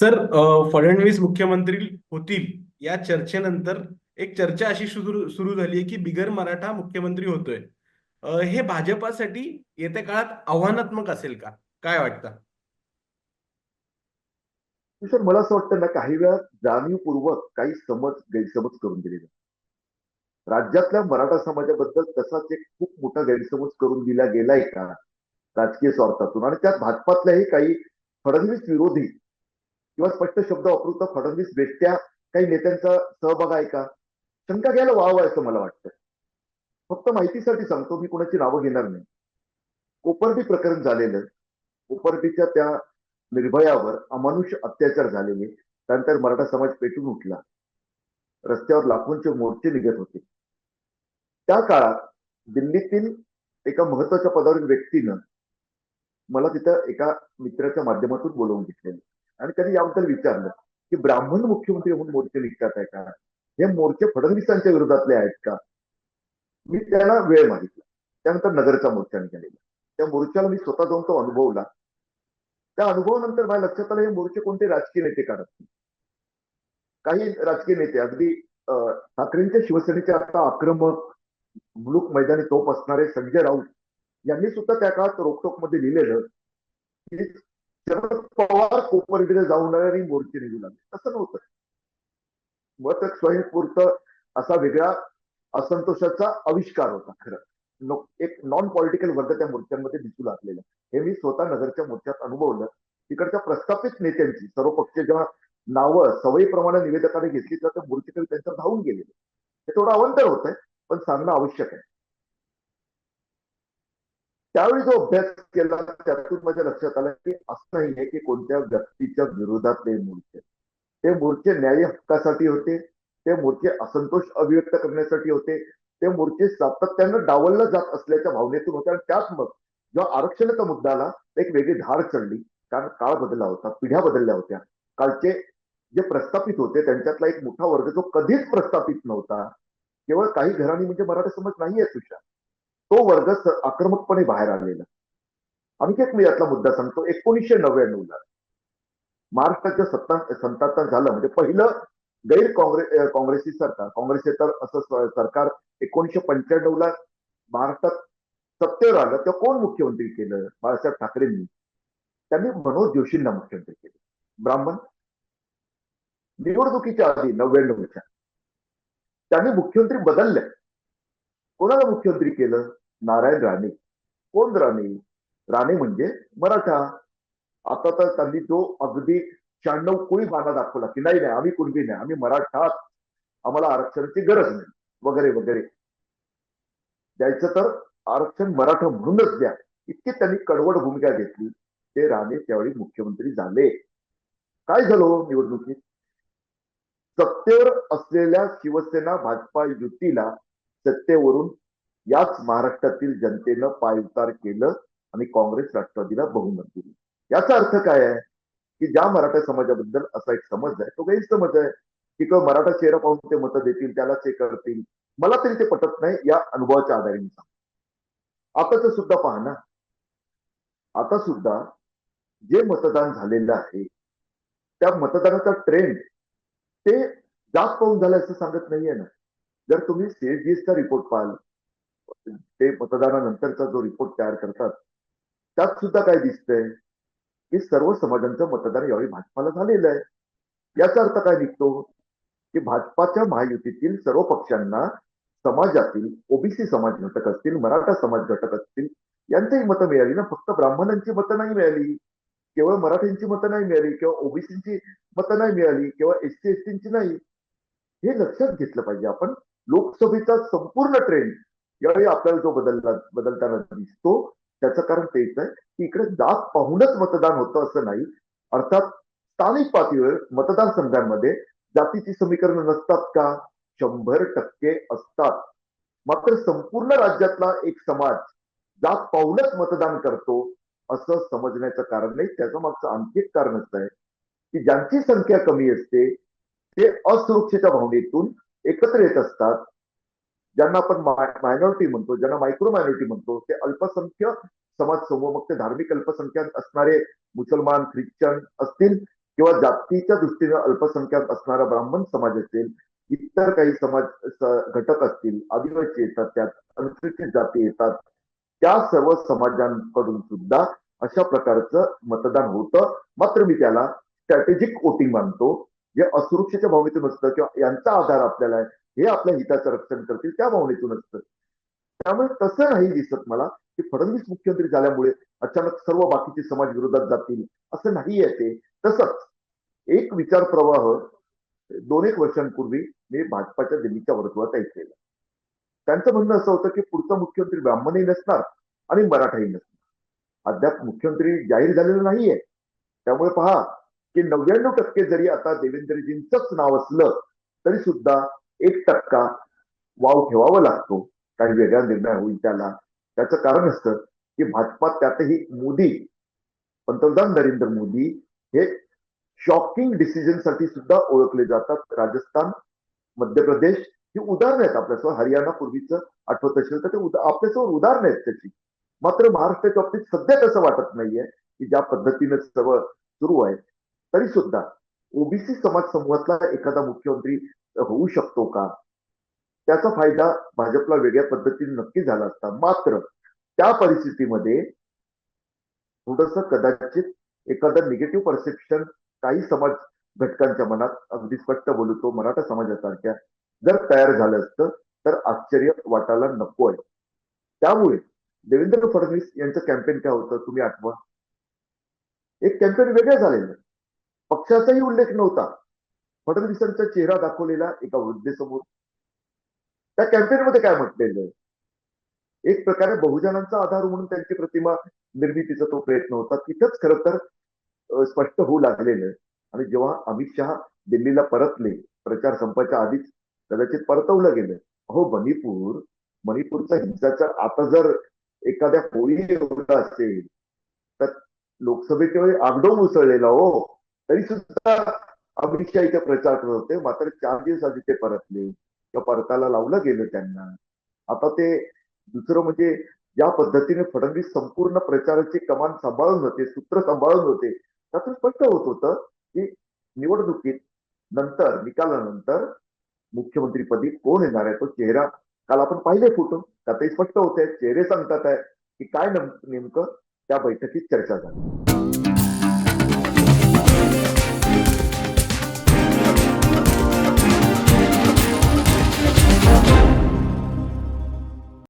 Sir Fadnavis मुख्यमंत्री होतील या चर्चेनंतर एक चर्चा अशी सुरू झाली आहे की बिगर मराठा मुख्यमंत्री होतोय. हे भाजपासाठी येत्या काळात आव्हानात्मक असेल का? काय वाटतं? सर मला असं वाटतं ना काही वेळा जाणीवपूर्वक काही समज गैरसमज करून दिले जाते राज्यातल्या मराठा समाजाबद्दल तसाच एक खूप मोठा गैरसमज करून दिला गेलाय का? राजकीय स्वार्थातून. आणि त्यात भाजपातल्याही काही फडणवीस विरोधी किंवा स्पष्ट शब्द वापरू तर फडणवीस बेट्या काही नेत्यांचा सहभाग आहे का? शंका घ्यायला वाव आहे असं मला वाटतं. फक्त माहितीसाठी सांगतो मी कोणाची नावं घेणार नाही. कोपर्डी प्रकरण झालेलं कोपर्डीच्या त्या निर्भयावर अमानुष अत्याचार झालेले त्यानंतर मराठा समाज पेटून उठला. रस्त्यावर लाखोंचे मोर्चे निघत होते. त्या काळात दिल्लीतील एका महत्त्वाच्या पदावरील व्यक्तीनं मला तिथं एका मित्राच्या माध्यमातून बोलवून घेतलेलं. आणि त्यांनी याबद्दल विचारलं की ब्राह्मण मुख्यमंत्री म्हणून मोर्चे निघतात आहे का? हे मोर्चे फडणवीसांच्या विरोधातले आहेत का? मी त्याला वेळ मागितला. त्यानंतर नगरचा मोर्चा निघालेला त्या मोर्चाला मी स्वतः जाऊन तो अनुभवला. त्या अनुभवानंतर माझ्या लक्षात आलं हे मोर्चे कोणते राजकीय नेते काढत नाही. काही राजकीय नेते अगदी ठाकरेंच्या शिवसेनेचे आता आक्रमक मुलूक मैदानी तोप असणारे संजय राऊत यांनी सुद्धा त्या काळात रोखटोकमध्ये लिहिलेलं की शरद पवार कोपर्डीला जाऊन आणि मोर्चे निघू लागले तसं नव्हतं. मत स्वयंस्फूर्त असा वेगळा असंतोषाचा आविष्कार होता खरं. एक नॉन पॉलिटिकल वर्ग त्या मोर्चांमध्ये दिसू लागलेला. हे मी स्वतः नगरच्या मोर्चात अनुभवलं. तिकडच्या प्रस्थापित नेत्यांची सर्व पक्ष जेव्हा नावं सवयीप्रमाणे निवेदकाने घेतली तर त्या मूर्तीकडे त्यांचं धावून गेलेले. हे थोडं अवंतर होत आहे पण सांगणं आवश्यक आहे. त्यावेळी जो अभ्यास केला त्यातून माझ्या लक्षात आलं की असं नाहीये की कोणत्या व्यक्तीच्या विरोधातले मोर्चे ते मोर्चे न्याय हक्कासाठी होते ते मोर्चे असंतोष अभिव्यक्त करण्यासाठी होते ते मोर्चे सातत्यानं डावललं जात असल्याच्या भावनेतून होते आणि त्यात मग जेव्हा आरक्षणाचा मुद्दा आला एक वेगळी धार चढली. कारण काळ बदलला होता पिढ्या बदलल्या होत्या. कालचे जे प्रस्थापित होते त्यांच्यातला एक मोठा वर्ग जो कधीच प्रस्थापित नव्हता केवळ काही घराणी म्हणजे मराठा समाज नाहीये तुषार तो वर्ग आक्रमकपणे बाहेर आलेला. आणखी एक मी यातला मुद्दा सांगतो. एकोणीसशे नव्याण्णव ला महाराष्ट्राच्या सत्ता संतांतर झालं. म्हणजे पहिलं गैर काँग्रेस काँग्रेसी सरकार काँग्रेसेतर असं सरकार एकोणीसशे पंच्याण्णव ला महाराष्ट्रात सत्तेवर आलं. तेव्हा कोण मुख्यमंत्री केलं? बाळासाहेब ठाकरेंनी. त्यांनी मनोज जोशींना मुख्यमंत्री केले. ब्राह्मण. निवडणुकीच्या आधी नव्याण्णवच्या त्यांनी मुख्यमंत्री बदलले कोणाला मुख्यमंत्री केलं? नारायण राणे. कोण राणे? राणे म्हणजे मराठा. आता तर त्यांनी जो अगदी शहाण्णव कोळी बाणा दाखवला की नाही नाही आम्ही कुणबी नाही आम्ही मराठा आम्हाला आरक्षणाची गरज नाही. वगैरे वगैरे. द्यायचं तर आरक्षण मराठा म्हणूनच द्या. इतकी त्यांनी कडवड भूमिका घेतली. ते राणे त्यावेळी मुख्यमंत्री झाले. काय झालं हो निवडणुकीत? सत्तेवर असलेल्या शिवसेना भाजपा युतीला सत्तेवरून याच महाराष्ट्रातील जनतेनं पायउतार केलं आणि काँग्रेस राष्ट्रवादीला बहुमत दिली. याचा अर्थ काय आहे? की ज्या मराठा समाजाबद्दल असा एक समज आहे तो गैरसमज आहे की तो मराठा चेहरा पाहून ते मतं देतील त्यालाच हे करतील. मला तरी ते पटत नाही या अनुभवाच्या आधारे. मी सांगतो आताच सुद्धा पहा ना. आता सुद्धा जे मतदान झालेलं आहे त्या मतदानाचा ट्रेंड ते जास्त पाहून झालं असं सांगत नाहीये ना. जर तुम्ही सीएसडीएसचा रिपोर्ट पाहाल ते मतदानानंतरचा जो रिपोर्ट तयार करतात त्यात सुद्धा काय दिसतंय? की सर्व समाजांचं मतदान यावेळी भाजपाला झालेलं आहे. याचा अर्थ काय निघतो? की भाजपाच्या महायुतीतील सर्व पक्षांना समाजातील ओबीसी समाज घटक असतील मराठा समाज घटक असतील यांचीही मतं मिळाली ना. फक्त ब्राह्मणांची मतं नाही मिळाली. केवळ मराठ्यांची मतं नाही मिळाली किंवा ओबीसीची मतं नाही मिळाली किंवा एसटी एसटींची नाही. हे लक्षात घेतलं पाहिजे आपण. लोकसभेचा संपूर्ण ट्रेंड यावेळी आपल्याला जो बदलला बदलताना दिसतो त्याचं कारण तेच आहे की इकडे जात पाहूनच मतदान होतं असं नाही. अर्थात स्थानिक पातळीवर मतदारसंघांमध्ये जातीची समीकरण नसतात का? शंभर टक्के असतात. मात्र संपूर्ण राज्यातला एक समाज जात पाहूनच मतदान करतो असं समजण्याचं कारण नाही. त्याचं मागचं आणखी एक कारण असं आहे की ज्यांची संख्या कमी असते ते असुरक्षेच्या भावनेतून एकत्र येत असतात ज्यांना आपण मायनॉरिटी म्हणतो ज्यांना मायक्रो मायनॉरिटी म्हणतो ते अल्पसंख्य समाज समूह मग ते धार्मिक अल्पसंख्याक असणारे मुसलमान ख्रिश्चन असतील किंवा जातीच्या दृष्टीने अल्पसंख्याक असणारा ब्राह्मण समाज असेल इतर काही समाज घटक असतील आदिवासी येतात त्यात अनुसूचित जाती येतात त्या सर्व समाजांकडून सुद्धा अशा प्रकारचं मतदान होतं. मात्र मी त्याला स्ट्रॅटेजिक वोटिंग मानतो. जे असुरक्षेच्या भावनेतून असतं किंवा यांचा आधार आपल्याला आहे हे आपल्या हिताचं रक्षण करतील त्या भावनेतून असतं. त्यामुळे तसं नाही दिसत मला की फडणवीस मुख्यमंत्री झाल्यामुळे अचानक सर्व बाकीचे समाज विरोधात जातील असं नाही आहे ते. तसंच एक विचार प्रवाह दोन एक वर्षांपूर्वी मी भाजपाच्या दिल्लीच्या वर्तुळात ऐकलेला. त्यांचं म्हणणं असं होतं की पुढचा मुख्यमंत्री ब्राह्मणही नसणार आणि मराठाही नसणार. अद्याप मुख्यमंत्री जाहीर झालेलं नाहीये. त्यामुळे पहा की नव्याण्णव टक्के जरी आता देवेंद्रजींचंच नाव असलं तरी सुद्धा एक टक्का वाव ठेवावा लागतो. काही वेगळा निर्णय होईल त्याला. त्याचं कारण असतं की भाजपा त्यातही मोदी पंतप्रधान नरेंद्र मोदी हे शॉकिंग डिसिजनसाठी सुद्धा ओळखले जातात. राजस्थान मध्य प्रदेश ही उदाहरणं आहेत आपल्यासमोर. हरियाणा पूर्वीचं आठवत असेल तर ते उदा- आपल्यासमोर उदाहरणं आहेत त्याची. मात्र महाराष्ट्राच्या बाबतीत सध्या तसं वाटत नाहीये की ज्या पद्धतीनं सर्व सुरू आहे. तरी सुद्धा ओबीसी समाज समूहातला एखादा मुख्यमंत्री होऊ शकतो का? त्याचा फायदा भाजपला वेगळ्या पद्धतीने नक्की झाला असता. मात्र त्या परिस्थितीमध्ये थोडस कदाचित एखादं निगेटिव्ह परसेप्शन काही समाज घटकांच्या मनात अगदी स्पष्ट बोलतो मराठा समाजासारख्या जर तयार झालं असतं तर आश्चर्य वाटायला नको आहे. त्यामुळे देवेंद्र फडणवीस यांचं कॅम्पेन काय होतं? तुम्ही आठवा. एक कॅम्पेन वेगळं झालेलं पक्षाचाही उल्लेख नव्हता. फडणवीसांचा चेहरा दाखवलेला एका वृद्धेसमोर. त्या कॅम्पेनमध्ये काय म्हटलेलं एक प्रकारे बहुजनांचा आधार म्हणून त्यांची प्रतिमा निर्मितीचा तो प्रयत्न होता. तिथंच खरं तर स्पष्ट होऊ लागलेलं आणि जेव्हा अमित शहा दिल्लीला परतले प्रचार संपाच्या आधीच कदाचित परतवलं गेलं. अहो मणिपूर मणिपूरचा हिंसाचार आता जर एखाद्या होळी एवढा असेल तर लोकसभेच्या वेळी आगडोम उसळलेला हो. तरी सुद्धा अमित शहा इथे प्रचार करत होते. मात्र चार दिवस आधी ते परतले किंवा परताला लावलं गेलं त्यांना. आता ते दुसरं म्हणजे ज्या पद्धतीने फडणवीस संपूर्ण प्रचाराची कमान सांभाळून होते सूत्र सांभाळून होते त्यातून स्पष्ट होत होतं की निवडणुकीत नंतर निकालानंतर मुख्यमंत्रीपदी कोण येणार आहे? तो चेहरा काल आपण पाहिले फोटो. त्यातही स्पष्ट होते चेहरे सांगतात आहे की काय नेम- नेमकं त्या बैठकीत चर्चा झाली.